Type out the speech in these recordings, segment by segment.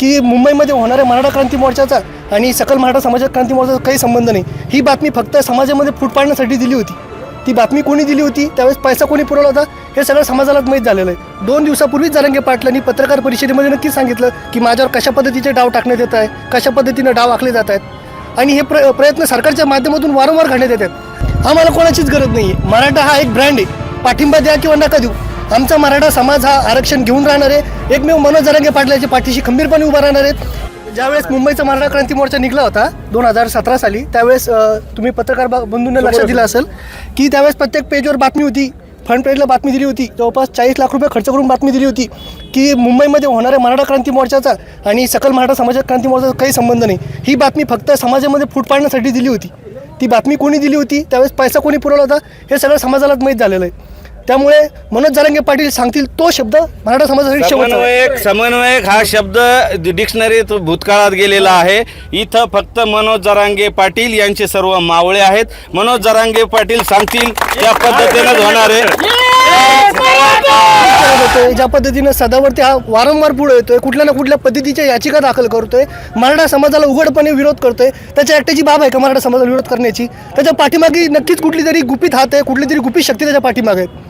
की मुंबईमध्ये होणाऱ्या मराठा क्रांती मोर्चाचा आणि सकल मराठा समाज क्रांती मोर्चाचा काही संबंध नाही. ही बातमी फक्त समाजामध्ये फूट पाडण्यासाठी दिली होती. ती बातमी कोणी दिली होती? त्यावेळेस पैसा कोणी पुरवला होता? हे सगळं समाजालाच माहीत झालेलं आहे. दोन दिवसापूर्वीच जरंगे पाटलांनी पत्रकार परिषदेमध्ये नक्कीच सांगितलं की माझ्यावर कशा पद्धतीचे डाव टाकण्यात येत आहे कशा पद्धतीनं डाव आखले जात आहेत आणि हे प्र प्रयत्न सरकारच्या माध्यमातून वारंवार घडण्यात येतात आम्हाला कोणाचीच गरज नाही आहे मराठा हा एक ब्रँड आहे. पाठिंबा द्या किंवा नका देऊ. आमचा मराठा समाज हा आरक्षण घेऊन राहणार आहे. एकमेव मनोज जरांगे पाटलाच्या पाठीशी खंबीरपणे उभा राहणार आहेत. ज्यावेळेस मुंबईचा मराठा क्रांती मोर्चा निघला होता दोन हजार सतरा साली त्यावेळेस तुम्ही पत्रकार बंधूंना लक्षात दिलं असेल की त्यावेळेस प्रत्येक पेजवर बातमी होती फ्रंट पेजला बातमी दिली होती जवळपास चाळीस लाख रुपये खर्च करून बातमी दिली होती की मुंबईमध्ये होणाऱ्या मराठा क्रांती मोर्चाचा आणि सकल मराठा समाज क्रांती मोर्चाचा काही संबंध नाही. ही बातमी फक्त समाजामध्ये फूट पाडण्यासाठी दिली होती. ती बातमी कोणी दिली होती? त्यावेळेस पैसा कोणी पुरवला होता? हे सगळं समाजालाच माहीत झालेलं आहे. त्यामुळे मनोज जरांगे पाटील सांगतील तो शब्द मराठा समाजासाठी आहे. समन्वयक समन्वयक हा शब्द डिक्शनरीत भूतकाळात गेलेला आहे. इथं फक्त मनोज जरांगे पाटील यांचे सर्व मावळे आहेत. मनोज जरांगे पाटील सांगतील त्या पद्धतीनंच होणार आहे. ज्या पद्धतीनं सदावरती हा वारंवार पुढे येतोय कुठल्या ना कुठल्या पद्धतीच्या याचिका दाखल करतोय मराठा समाजाला उघडपणे विरोध करतोय त्याच्या एकट्याची बाब आहे का मराठा समाजाला विरोध करण्याची? त्याच्या पाठीमागे नक्कीच कुठली तरी गुपित हात आहे कुठली तरी गुपित शक्ती त्याच्या पाठीमागे आहेत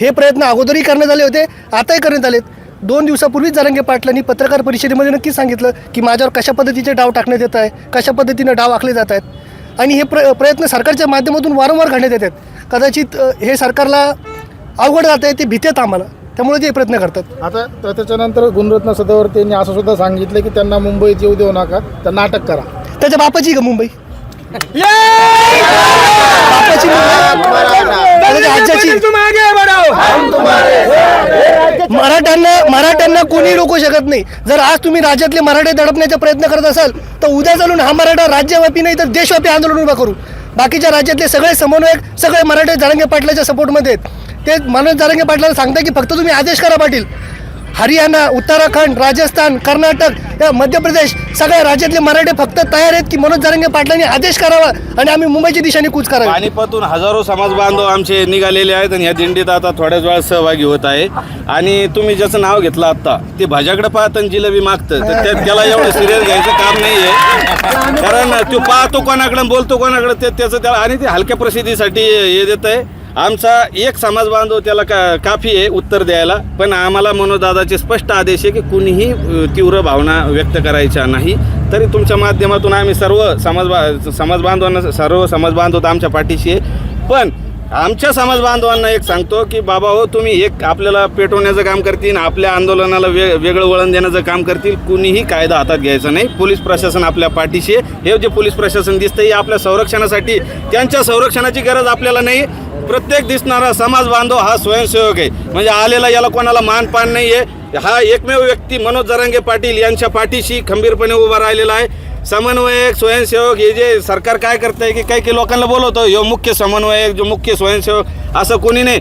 हे प्रयत्न अगोदरही करण्यात आले होते आताही करण्यात आलेत. दोन दिवसापूर्वीच जरांगे पाटलांनी पत्रकार परिषदेमध्ये नक्कीच सांगितलं की माझ्यावर कशा पद्धतीचे डाव टाकण्यात येत आहे कशा पद्धतीनं डाव आखले जात आहेत. आणि हे प्र प्रयत्न सरकारच्या माध्यमातून वारंवार घडण्यात येतात कदाचित हे सरकारला अवघड जात आहे ते भीतेत आम्हाला. त्यामुळे ते प्रयत्न करतात. आता त्याच्यानंतर गुणरत्न सदावर्ती यांनी असं सुद्धा सांगितलं की त्यांना मुंबईत येऊ देऊ नका त्यांना अटक करा. त्याच्या बापाची का मुंबई त्याच्या आज्याची मराठ्यांना मराठ्यांना कोणी रोखू शकत नाही. जर आज तुम्ही राज्यातले मराठे दडपण्याचा प्रयत्न करत असाल तर उद्या चालून हा मराठा राज्यव्यापी नाही तर देशव्यापी आंदोलन उभा करू. बाकीच्या राज्यातले सगळे समन्वयक सगळे मराठे जारंगे पाटलाच्या सपोर्टमध्ये आहेत. ते मनोज जारंगे पाटलाला सांगतात की फक्त तुम्ही आदेश करा पाटील. हरियाणा उत्तराखंड राजस्थान कर्नाटक या मध्य प्रदेश सगळ्या राज्यातले मराठे फक्त तयार आहेत की मनोज जारंगे पाटलांनी आदेश करावा आणि आम्ही मुंबईच्या दिशेने कूच करावी. पानिपतून हजारो समाज बांधव आमचे निघालेले आहेत आणि या दिंडीत आता थोड्याच वेळात सहभागी होत आहे. आणि तुम्ही ज्याचं नाव घेतलं आता ते भाज्याकडे पाहत आणि जिलेबी मागतं. तर त्या- त्याला एवढं सिरियस घ्यायचं काम नाही आहे कारण तो पाहतो कोणाकडे बोलतो कोणाकडे ते त्याचं त्याला आणि ते हलक्या प्रसिद्धीसाठी हे देत आहे आमचा एक समाज बांधव त्याला का काफी आहे उत्तर द्यायला पण आम्हाला मनोदादाचे स्पष्ट आदेश आहे की कुणीही तीव्र भावना व्यक्त करायच्या नाही. तरी तुमच्या माध्यमातून आम्ही सर्व समाज बा समाज बांधवांना सर्व समाज बांधव आमच्या पाठीशी आहे. पण आमच्या समाज बांधवांना एक सांगतो की बाबा हो तुम्ही एक आपल्याला पेटवण्याचं काम करतील आपल्या आंदोलनाला वे वेगळं वळण देण्याचं काम करतील कुणीही कायदा हातात घ्यायचा नाही. पोलीस प्रशासन आपल्या पाठीशी हे जे पोलीस प्रशासन दिसतं हे आपल्या संरक्षणासाठी त्यांच्या संरक्षणाची गरज आपल्याला नाही. प्रत्येक दिसणारा समाज बांधव हा स्वयंसेवक आहे. म्हणजे आलेला याला कोणाला मानपान नाही आहे हा एकमेव व्यक्ती मनोज जरांगे पाटील यांच्या पाठीशी खंबीरपणे उभा राहिलेला आहे. समन्वयक स्वयंसेवक हे जे सरकार काय करतंय की काही काही लोकांना बोलवतो हो मुख्य समन्वयक जो मुख्य स्वयंसेवक असं कोणी नाही.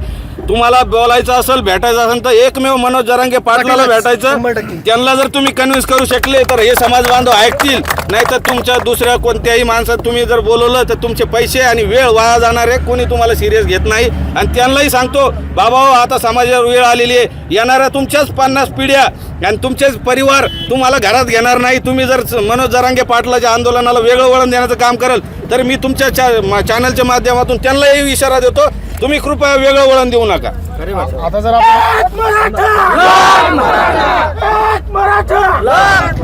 तुम्हाला बोलायचं असेल भेटायचं असेल तर एकमेव मनोज जरांगे पाटलाला भेटायचं. त्यांना जर तुम्ही कन्व्हिन्स करू शकले तर हे समाज बांधव ऐकतील. नाही तर तुमच्या दुसऱ्या कोणत्याही माणसात तुम्ही जर बोलवलं तर तुमचे पैसे आणि वेळ वाया जाणार आहे. कोणी तुम्हाला सिरियस घेत नाही. आणि त्यांनाही सांगतो बाबा हो आता समाजावर वेळ आलेली आहे. येणाऱ्या तुमच्याच पन्नास पिढ्या आणि तुमचेच परिवार तुम्हाला घरात घेणार नाही. तुम्ही जर मनोज जरांगे पाटलाच्या आंदोलनाला वेगळं वळण देण्याचं काम कराल तर मी तुमच्या चॅनलच्या माध्यमातून त्यांनाही इशारा देतो. तुम्ही कृपया वेगळं वळण देऊ नका. आता जर आपण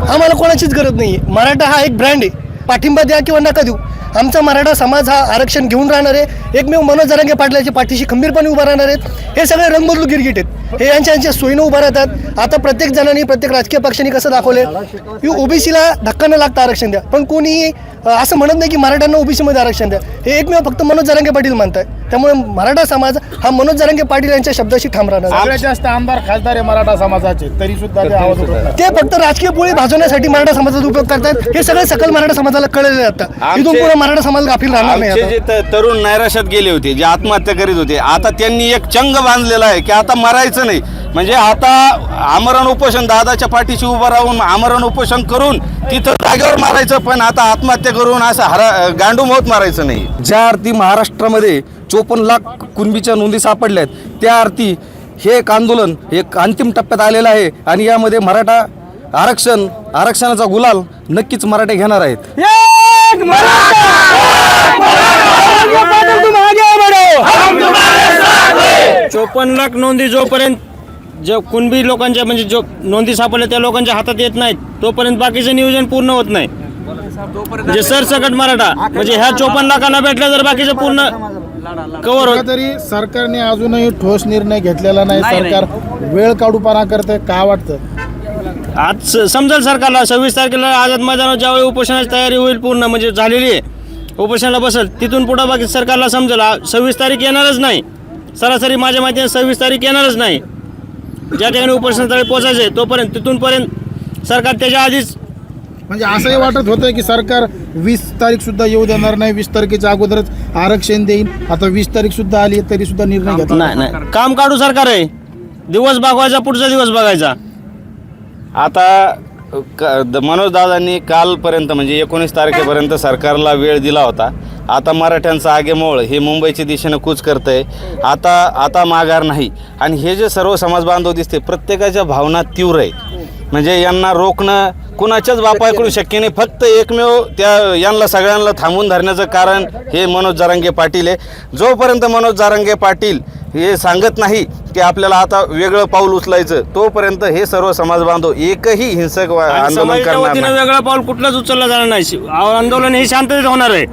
आम्हाला कोणाचीच गरज नाही मराठा हा एक ब्रँड आहे. पाठिंबा द्या किंवा नका देऊ. आमचा मराठा समाज हा आरक्षण घेऊन राहणार आहे. एकमेव मनोज जरांगे पाटलाच्या पाठीशी खंबीरपणे उभा राहणार आहेत. हे सगळे रंगबदलू गिरगिट आहेत. हे यांच्या यांच्या सोयीनं उभा राहतात. आता प्रत्येक जणांनी प्रत्येक राजकीय पक्षांनी कसं दाखवलंय? की ओबीसीला धक्का न लागता आरक्षण द्या. पण कोणीही असं म्हणत नाही की मराठ्यांना ओबीसीमध्ये आरक्षण द्या. हे एकमेव फक्त मनोज जरांगे पाटील म्हणताय त्यामुळे मराठा समाज हा मनोज जरांगे पाटील यांच्या शब्दाशी ठाम राहणार जास्त आमदार खासदार आहे मराठा समाजाचे तरी सुद्धा ते आवाज उठवत नाही. ते फक्त राजकीय पोळी भाजवण्यासाठी मराठा समाजाचा उपयोग करतात हे सगळे सकल मराठा समाजाला कळलेले जातं आमचे- इथून पुढे मराठा समाज गाफील राहणार नाही तरुण नैराश्यात गेले होते जे आत्महत्या करीत होते. आता त्यांनी एक चंग बांधलेला आहे की आता मरायचं नाही. म्हणजे आता आमरण उपोषण दादाच्या पाठीशी उभं राहून आमरण उपोषण करून तिथं जागेवर मारायचं पण आता आत्महत्या करून असं हरा गांडूम होत मारायचं नाही. ज्या अर्थी महाराष्ट्रामध्ये चोपन्न लाख कुणबीच्या नोंदी सापडल्या आहेत त्या अर्थी हे एक आंदोलन एक अंतिम टप्प्यात आलेलं आहे आणि यामध्ये मराठा आरक्षण आरक्षणाचा गुलाल नक्कीच मराठे घेणार आहेत. चोपन्न लाख नोंदी जोपर्यंत जो कुणबी लोकांच्या म्हणजे जो नोंदी सापडल्या त्या लोकांच्या हातात येत नाहीत तोपर्यंत बाकीचं नियोजन पूर्ण होत नाही. म्हणजे सरसकट मराठा म्हणजे ह्या चोपन्न लाखांना भेटलं तर बाकीचं पूर्ण कव्हर होत तरी सरकारने अजूनही ठोस निर्णय घेतलेला नाही. सरकार वेळ काढूपाना करते का वाटतं? आज समजेल सरकारला सव्वीस तारखेला आझाद मैदानावर ज्यावेळी उपोषणाची तयारी होईल पूर्ण म्हणजे झालेली आहे. उपोषणाला बसेल तिथून पुढं बाकी सरकारला समजेल सव्वीस तारीख येणारच नाही. सरासरी माझ्या माहितीने सव्वीस तारीख येणारच नाही. ज्या ठिकाणी उपोषणास्थळी पोचायचं आहे तोपर्यंत तिथूनपर्यंत सरकार त्याच्या आधीच म्हणजे असंही वाटत होतं की सरकार वीस तारीख सुद्धा येऊ देणार नाही वीस तारखेच्या अगोदरच आरक्षण देईन आता वीस तारीख सुद्धा आली तरी सुद्धा निर्णय घेतला नाही नाही. काम काढू सरकार आहे. दिवस बघवायचा पुढचा दिवस बघायचा. आता क- द- मनोज दादांनी कालपर्यंत म्हणजे एकोणीस तारखेपर्यंत सरकारला वेळ दिला होता. आता मराठ्यांचं आगेमोळ हे मुंबईच्या दिशेनं कूच करतं आहे आता आता माघार नाही. आणि हे जे सर्व समाज बांधव दिसते प्रत्येकाच्या भावना तीव्र आहे म्हणजे यांना रोखणं कुणाच्याच बापाकडून शक्य नाही. फक्त एकमेव त्या यांना सगळ्यांना थांबून धरण्याचं कारण हे मनोज जारंगे पाटील आहे. जोपर्यंत मनोज जारंगे पाटील हे सांगत नाही की आपल्याला आता वेगळं पाऊल उचलायचं. तोपर्यंत हे सर्व समाज बांधव एकही हिंसक वा- आणि आंदोलन समाजाच्या करणार वतीनं नाही. वेगळं पाऊल कुठलंच उचललं जाणार नाही. आंदोलन हे शांततेत होणार आहे.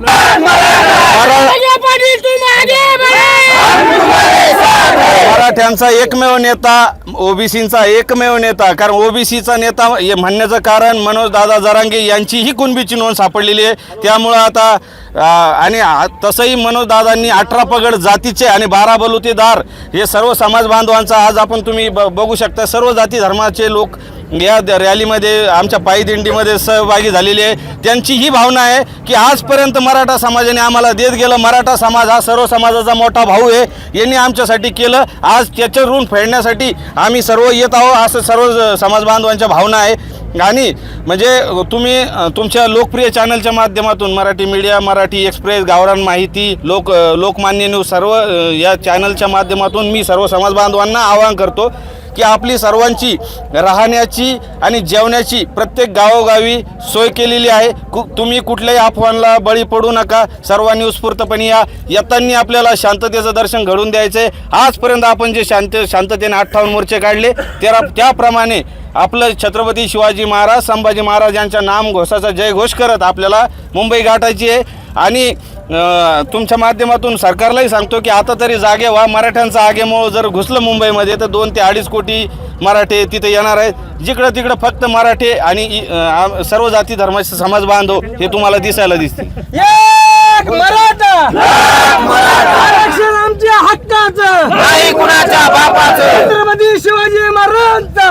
मराठ्यांचा एकमेव नेता ओबीसीचा एकमेव नेता कारण ओबीसीचा नेता हे म्हणण्याचं कारण मनोज दादा जरांगे यांचीही कुणबीची नोंद सापडलेली आहे. त्यामुळं आता आणि तसंही मनोजदादांनी अठरा पगड जातीचे आणि बारा बलुतेदार हे सर्व समाज बांधवांचा आज आपण तुम्ही ब- बघू शकता. सर्व जाती धर्माचे लोक या द- रॅलीमध्ये आमच्या पायी दिंडीमध्ये सहभागी झालेली आहे. त्यांची ही भावना आहे की आजपर्यंत मराठा समाजाने आम्हाला देत गेलं. मराठा समाज हा सर्व समाजाचा मोठा भाऊ आहे. यांनी आमच्यासाठी केलं. आज त्याचं ऋण फेडण्यासाठी आम्ही सर्व येत आहोत. असं सर्व समाजबांधवांच्या समाज बांधवांच्या भावना आहे. आणि म्हणजे तुम्ही तुमच्या लोकप्रिय चॅनलच्या माध्यमातून मराठी मीडिया मराठी एक्सप्रेस गावरान माहिती लोक लोकमान्य न्यूज सर्व या चॅनलच्या माध्यमातून मी सर्व समाजबांधवांना आवाहन करतो की आपली सर्वांची राहण्याची आणि जेवण्याची प्रत्येक गावोगावी सोय केलेली आहे. कु तुम्ही कुठल्याही अफवांना बळी पडू नका. सर्वांनी उत्स्फूर्तपणे या. येताना आपल्याला शांततेचं दर्शन घडून द्यायचं आहे आजपर्यंत आपण जे शांत शांततेने अठ्ठावन्न मोर्चे काढले त्या त्याप्रमाणे आपलं छत्रपती शिवाजी महाराज संभाजी महाराज यांच्या नाम घोषाचा जयघोष करत आपल्याला मुंबई गाठायची आहे. आणि तुमच्या माध्यमातून सरकारलाही सांगतो की आता तरी जागे व्हा. मराठ्यांचा आगेमोळ जर घुसलं मुंबईमध्ये तर दोन ते अडीच कोटी मराठे तिथे येणार आहेत. जिकडं तिकडं फक्त मराठे आणि सर्व जाती धर्माचे समाज बांधव हे तुम्हाला दिसायला दिसतील. आरक्षण आमच्या हक्काचं! नाही कुणाच्या बापाचं! छत्रपती शिवाजी महाराजांचा!